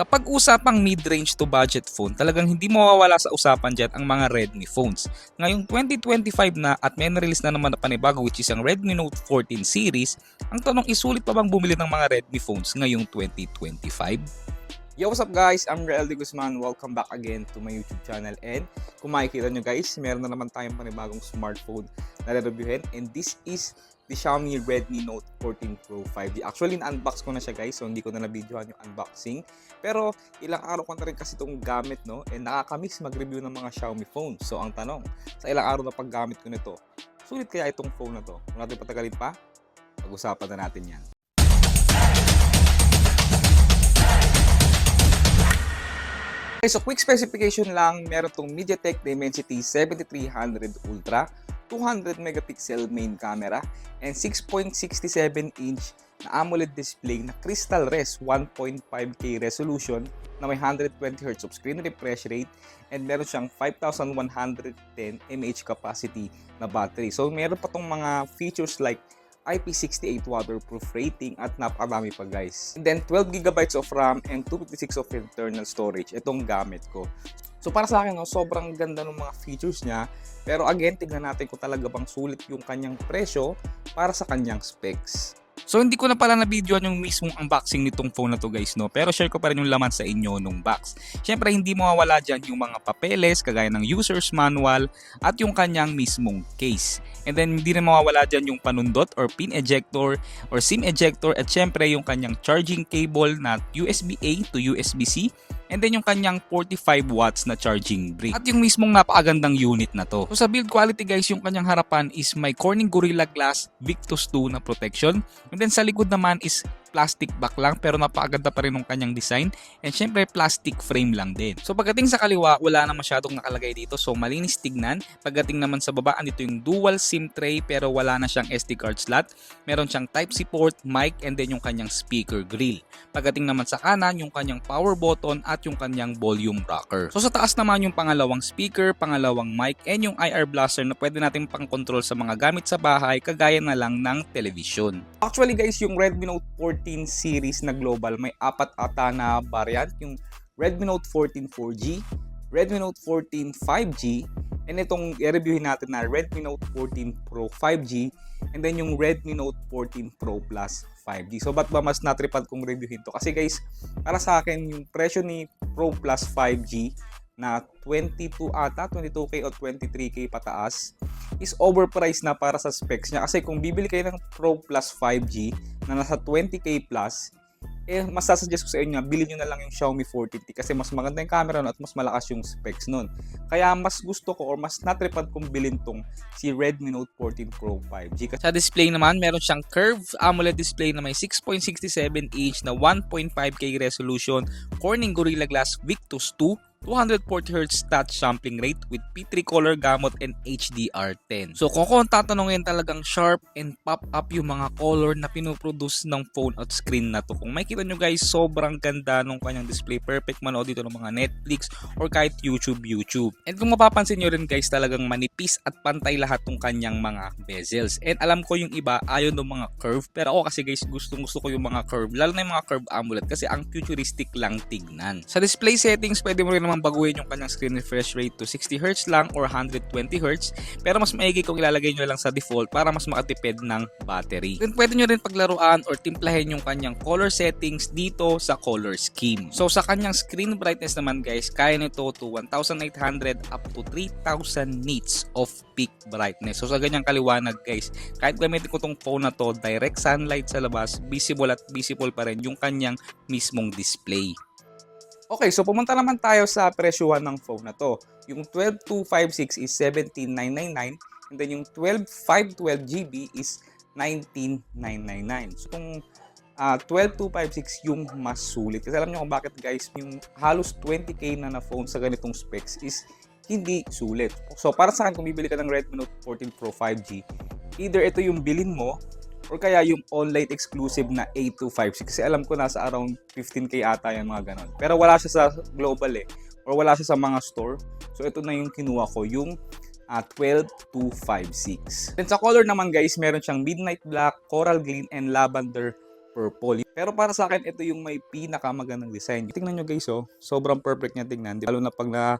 Kapag usapang mid-range to budget phone, talagang hindi mawawala sa usapan dyan ang mga Redmi phones. Ngayong 2025 na at may na-release na naman na panibago which is ang Redmi Note 14 series, ang tanong isulit pa bang bumili ng mga Redmi phones ngayong 2025? Yo, what's up guys? I'm Real De Guzman. Welcome back again to my YouTube channel. And kung makikita nyo guys, meron na naman tayong panibagong smartphone na reviewin. And this is the Xiaomi Redmi Note 14 Pro 5G. Actually, na-unbox ko na siya guys, so hindi ko na na-videohan yung unboxing. Pero ilang araw ko na rin kasi itong gamit, no? And nakakamiss mag-review ng mga Xiaomi phone. So ang tanong, sa ilang araw na paggamit ko nito, sulit kaya itong phone na to? Kung natin patagalin pa, pag-usapan na natin yan. Okay, so quick specification lang, meron tong MediaTek Dimensity 7300 Ultra, 200 megapixel main camera, and 6.67 inch na AMOLED display na Crystal Res 1.5K resolution na may 120Hz of screen refresh rate and meron siyang 5110 mAh capacity na battery. So meron pa tong mga features like IP68 waterproof rating at napakarami pa guys. And then 12GB of RAM and 256 of internal storage. Itong gamit ko. So para sa akin, no, sobrang ganda ng mga features niya. Pero again, tignan natin kung talaga bang sulit yung kanyang presyo para sa kanyang specs. So hindi ko na pala na-videoan yung mismong unboxing nitong phone na to guys no, pero share ko pa rin yung laman sa inyo nung box. Siyempre hindi mawawala dyan yung mga papeles kagaya ng user's manual at yung kanyang mismong case. And then hindi rin mawawala dyan yung panundot or pin ejector or SIM ejector at syempre yung kanyang charging cable na USB-A to USB-C and then yung kanyang 45 watts na charging brick. At yung mismong napakagandang unit na to. So sa build quality guys, yung kanyang harapan is may Corning Gorilla Glass Victus 2 na protection. And then sa likod naman is plastic back lang pero napakaganda pa rin ng kanyang design and syempre plastic frame lang din. So pagdating sa kaliwa, wala na masyadong nakalagay dito so malinis tignan. Pagdating naman sa baba, andito yung dual SIM tray pero wala na siyang SD card slot. Meron siyang Type-C port, mic and then yung kanyang speaker grill. Pagdating naman sa kanan, yung kanyang power button at yung kanyang volume rocker. So sa taas naman yung pangalawang speaker, pangalawang mic and yung IR blaster na pwede natin pang-control sa mga gamit sa bahay kagaya na lang ng television. Actually guys, yung Redmi Note 14 series na global, may apat ata na variant. Yung Redmi Note 14 4G, Redmi Note 14 5G, and itong i-reviewin natin na Redmi Note 14 Pro 5G, and then yung Redmi Note 14 Pro Plus 5G. So, ba't ba mas natripad kong reviewin to? Kasi guys, para sa akin, yung presyo ni Pro Plus 5G na 22 ata, 22k o 23k pataas is overpriced na para sa specs niya. Kasi kung bibili kayo ng Pro Plus 5G na nasa 20k plus, eh, mas sasuggest ko sa inyo, bilhin nyo na lang yung Xiaomi 14T kasi mas maganda yung camera nun at mas malakas yung specs nun. Kaya mas gusto ko or mas natripad kong bilhin tong si Redmi Note 14 Pro 5G. Kasi Sa display naman, meron siyang curved AMOLED display na may 6.67 inch na 1.5K resolution, Corning Gorilla Glass Victus 2, 240Hz touch sampling rate with P3 color gamut and HDR10. So kung kung tatanungin talagang sharp and pop up yung mga color na pinoproduce ng phone at screen na to. Kung makikita nyo guys, sobrang ganda nung kanyang display. Perfect manood dito ng mga Netflix or kahit YouTube, YouTube. And kung mapapansin nyo rin guys, talagang manipis at pantay lahat ng kanyang mga bezels. And alam ko yung iba, ayaw ng mga curve. Pero ako kasi guys, gustong gusto ko yung mga curve. Lalo na yung mga curve AMOLED kasi ang futuristic lang tignan. Sa display settings, pwede mo rin naman baguhin yung kanyang screen refresh rate to 60Hz lang or 120Hz. Pero mas maigi kung ilalagay nyo lang sa default para mas makatipid ng battery. Then pwede nyo rin paglaruan or timplahin yung kanyang color settings dito sa color scheme. So sa kanyang screen brightness naman guys, kaya nito to 1800 up to 3000 nits of peak brightness. So sa ganyang kaliwanag guys, kahit gamitin ko tong phone na to, direct sunlight sa labas, visible at visible pa rin yung kanyang mismong display. Okay, so pumunta naman tayo sa presyuhan ng phone na to. Yung 12256 is 17999 and then yung 12512GB is 19999. So kung uh, 12256 yung mas sulit. Kasi alam niyo kung bakit guys, yung halos 20k na na phone sa ganitong specs is hindi sulit. So para sa akin kung bibili ka ng Redmi Note 14 Pro 5G, either ito yung bilin mo or kaya yung online exclusive na A256 kasi alam ko nasa around 15k ata yung mga ganon. Pero wala siya sa global eh or wala siya sa mga store. So ito na yung kinuha ko, yung uh, 12256. Then sa color naman guys, meron siyang midnight black, coral green, and lavender purple. Pero para sa akin, ito yung may pinakamagandang design. Tingnan nyo guys, oh. Sobrang perfect niya tingnan. Lalo na pag na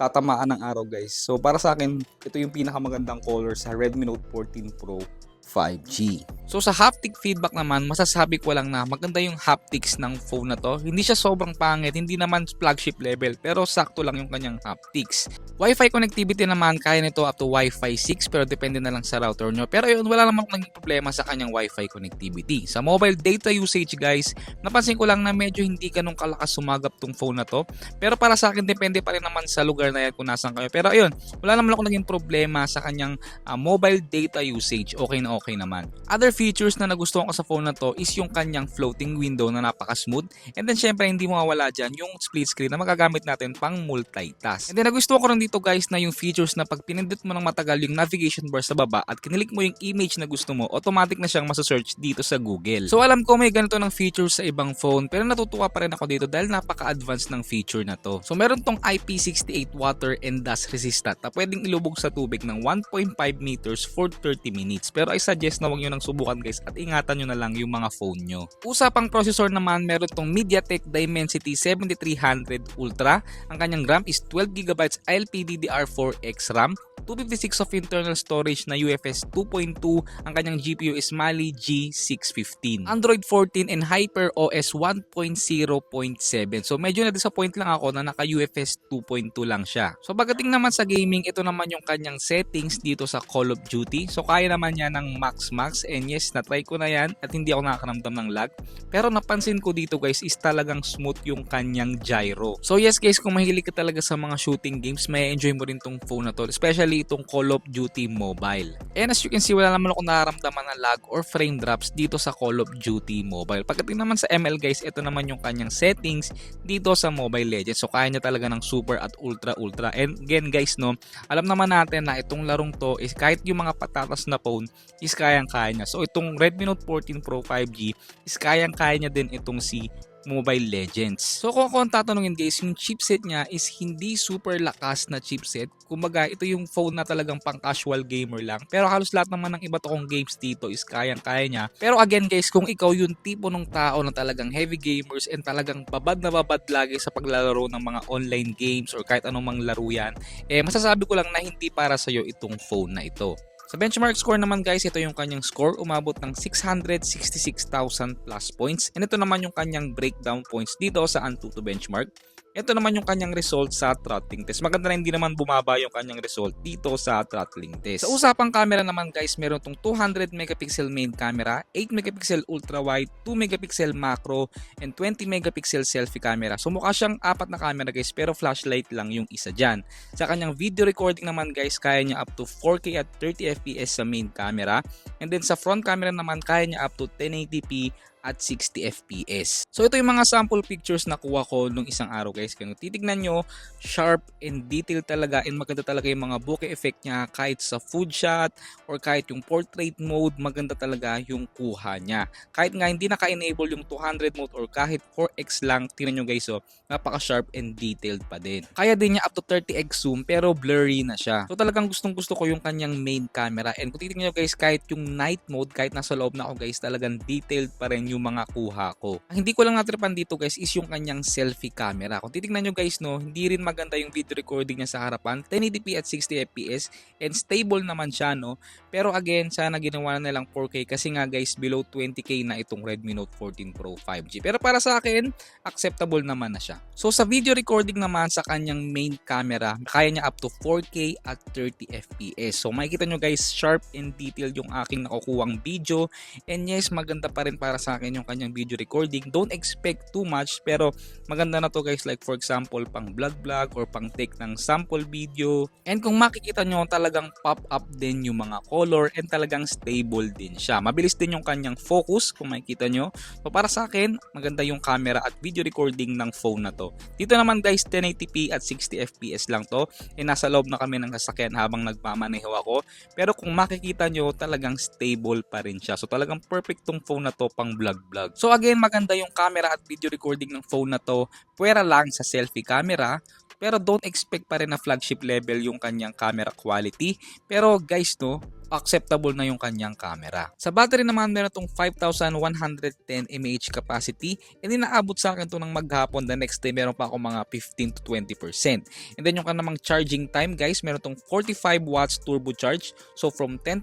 tatamaan ng araw guys. So para sa akin, ito yung pinakamagandang color sa Redmi Note 14 Pro 5G. So sa haptic feedback naman, masasabi ko lang na maganda yung haptics ng phone na to. Hindi siya sobrang pangit, hindi naman flagship level, pero sakto lang yung kanyang haptics. Wi-Fi connectivity naman, kaya nito up to Wi-Fi 6 pero depende na lang sa router nyo. Pero yun, wala namang naging problema sa kanyang Wi-Fi connectivity. Sa mobile data usage guys, napansin ko lang na medyo hindi ganun kalakas sumagap tong phone na to. Pero para sa akin, depende pa rin naman sa lugar na yan kung nasan kayo. Pero ayun, wala naman ako naging problema sa kanyang ah, mobile data usage. Okay na okay naman. Other features na nagustuhan ko sa phone na to is yung kanyang floating window na napaka-smooth. And then syempre hindi mawawala dyan yung split screen na magagamit natin pang multitask. And then nagustuhan ko rin dito guys na yung features na pag pinindot mo ng matagal yung navigation bar sa baba at kinilik mo yung image na gusto mo, automatic na siyang masasearch dito sa Google. So alam ko may ganito ng features sa ibang phone pero natutuwa pa rin ako dito dahil napaka-advanced ng feature na to. So meron tong IP68 water and dust resistant na pwedeng ilubog sa tubig ng 1.5 meters for 30 minutes. Pero I suggest na huwag nyo nang subukan guys at ingatan nyo na lang yung mga phone nyo. Usapang processor naman, meron tong MediaTek Dimensity 7300 Ultra. Ang kanyang RAM is 12GB LPDDR4X RAM 256 of internal storage na UFS 2.2. Ang kanyang GPU is Mali G615. Android 14 and HyperOS 1.0.7. So medyo na-disappoint lang ako na naka UFS 2.2 lang siya. So pagdating naman sa gaming, ito naman yung kanyang settings dito sa Call of Duty. So kaya naman niya ng max max and yes, na-try ko na yan at hindi ako nakakaramdam ng lag. Pero napansin ko dito guys is talagang smooth yung kanyang gyro. So yes guys, kung mahilig ka talaga sa mga shooting games, may enjoy mo rin tong phone na to. Especially itong Call of Duty Mobile. And as you can see, wala naman ako nararamdaman ng lag or frame drops dito sa Call of Duty Mobile. Pagdating naman sa ML guys, ito naman yung kanyang settings dito sa Mobile Legends. So kaya niya talaga ng super at ultra ultra. And again guys, no, alam naman natin na itong larong to is kahit yung mga patatas na phone is kayang kaya niya. So itong Redmi Note 14 Pro 5G is kayang kaya niya din itong si Mobile Legends. So kung ako ang tatanungin guys, yung chipset niya is hindi super lakas na chipset. Kumbaga, ito yung phone na talagang pang casual gamer lang. Pero halos lahat naman ng iba tong games dito is kayang-kaya niya. Pero again guys, kung ikaw yung tipo ng tao na talagang heavy gamers and talagang babad na babad lagi sa paglalaro ng mga online games or kahit anong mang laro yan, eh masasabi ko lang na hindi para sa'yo itong phone na ito. Sa benchmark score naman guys, ito yung kanyang score. Umabot ng 666,000 plus points. And ito naman yung kanyang breakdown points dito sa Antutu benchmark. Ito naman yung kanyang result sa throttling test. Maganda na hindi naman bumaba yung kanyang result dito sa throttling test. Sa usapang camera naman guys, meron tong 200 megapixel main camera, 8 megapixel ultra wide, 2 megapixel macro, and 20 megapixel selfie camera. So mukha siyang apat na camera guys, pero flashlight lang yung isa dyan. Sa kanyang video recording naman guys, kaya niya up to 4K at 30 FPS sa main camera. And then sa front camera naman, kaya niya up to 1080p at 60 FPS. So ito yung mga sample pictures na kuha ko nung isang araw guys. Kung titignan nyo, sharp and detailed talaga and maganda talaga yung mga bokeh effect niya kahit sa food shot or kahit yung portrait mode, maganda talaga yung kuha niya. Kahit nga hindi naka-enable yung 200 mode or kahit 4x lang, tingnan nyo guys oh, napaka-sharp and detailed pa din. Kaya din niya up to 30x zoom pero blurry na siya. So talagang gustong gusto ko yung kanyang main camera and kung titignan nyo guys, kahit yung night mode, kahit nasa loob na ako guys, talagang detailed pa rin yung mga kuha ko. Ang hindi ko lang natripan dito guys is yung kanyang selfie camera. Kung titignan nyo guys no, hindi rin maganda yung video recording niya sa harapan. 1080p at 60 fps and stable naman siya no. Pero again, sana ginawa na nilang 4K kasi nga guys below 20k na itong Redmi Note 14 Pro 5G. Pero para sa akin, acceptable naman na siya. So sa video recording naman sa kanyang main camera, kaya niya up to 4K at 30 fps. So makikita nyo guys, sharp and detailed yung aking nakukuhang video. And yes, maganda pa rin para sa akin yung kanyang video recording. Don't expect too much pero maganda na to guys like for example pang vlog vlog or pang take ng sample video. And kung makikita nyo talagang pop up din yung mga color and talagang stable din siya. Mabilis din yung kanyang focus kung makikita nyo. So para sa akin, maganda yung camera at video recording ng phone na to. Dito naman guys 1080p at 60 fps lang to. E nasa loob na kami ng sasakyan habang nagmamaneho ako. Pero kung makikita nyo talagang stable pa rin siya. So talagang perfect tong phone na to pang vlog-vlog. So again, maganda yung camera at video recording ng phone na to. Pwera lang sa selfie camera. Pero don't expect pa rin na flagship level yung kanyang camera quality. Pero guys no, acceptable na yung kanyang camera. Sa battery naman meron itong 5,110 mAh capacity and inaabot sa akin to ng maghapon the next day meron pa ako mga 15 to 20%. And then yung kanamang charging time guys meron itong 45 watts turbo charge so from 10%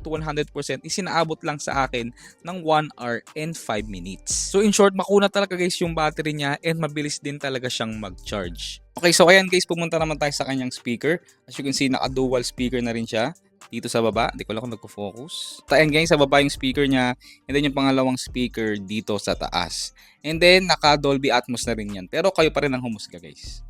to 100% is inaabot lang sa akin ng 1 hour and 5 minutes. So in short makuna talaga guys yung battery niya and mabilis din talaga siyang mag-charge. Okay, so ayan guys, pumunta naman tayo sa kanyang speaker. As you can see, naka-dual speaker na rin siya dito sa baba. Hindi ko lang kung nagpo-focus. Ayan guys, sa baba yung speaker niya. And then yung pangalawang speaker dito sa taas. And then, naka-Dolby Atmos na rin yan. Pero kayo pa rin ang humusga guys.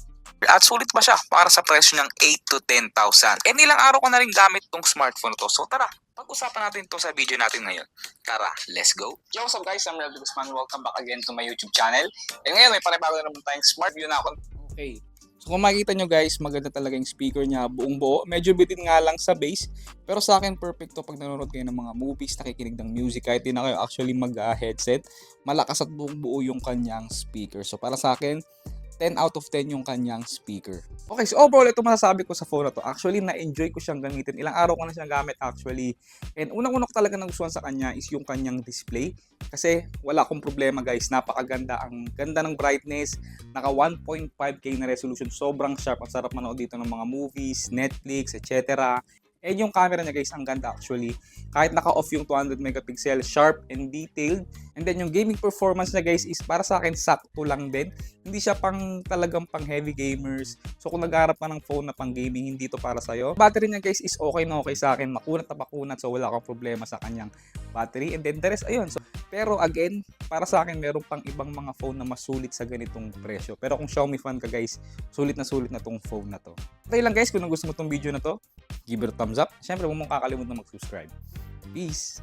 At sulit ba siya para sa presyo ng 8 to 10,000? And ilang araw ko na rin gamit tong smartphone to. So tara, pag-usapan natin to sa video natin ngayon. Tara, let's go! Yo, what's up guys? I'm Rev Guzman. Welcome back again to my YouTube channel. And ngayon, may panibago na naman tayong smart view na ako. Okay. So kung makikita nyo guys, maganda talaga yung speaker niya, buong buo. Medyo bitin nga lang sa bass, pero sa akin perfect to pag nanonood kayo ng mga movies, nakikinig ng music, kahit di na kayo actually mag-headset, malakas at buong buo yung kanyang speaker. So para sa akin, 10 out of 10 yung kanyang speaker. Okay, so overall, ito masasabi ko sa phone na to. Actually, na-enjoy ko siyang gamitin. Ilang araw ko na siyang gamit actually. And unang-una ko talaga nagustuhan sa kanya is yung kanyang display. Kasi wala akong problema guys. Napakaganda. Ang ganda ng brightness. Naka 1.5K na resolution. Sobrang sharp. Ang sarap manood dito ng mga movies, Netflix, etc. And yung camera niya guys, ang ganda actually. Kahit naka-off yung 200 megapixel, sharp and detailed. And then yung gaming performance niya guys is para sa akin sakto lang din. Hindi siya pang talagang pang heavy gamers. So kung nagharap ka ng phone na pang gaming, hindi to para sa'yo. Battery niya guys is okay na okay sa akin. Makunat na makunat so wala kang problema sa kanyang battery. And then the rest, ayun. So, pero again, para sa akin meron pang ibang mga phone na mas sulit sa ganitong presyo. Pero kung Xiaomi fan ka guys, sulit na sulit na tong phone na to. Tayo lang guys, kung gusto mo tong video na to, give it a thumbs up. Siyempre, huwag mong kakalimutan mag-subscribe. Peace!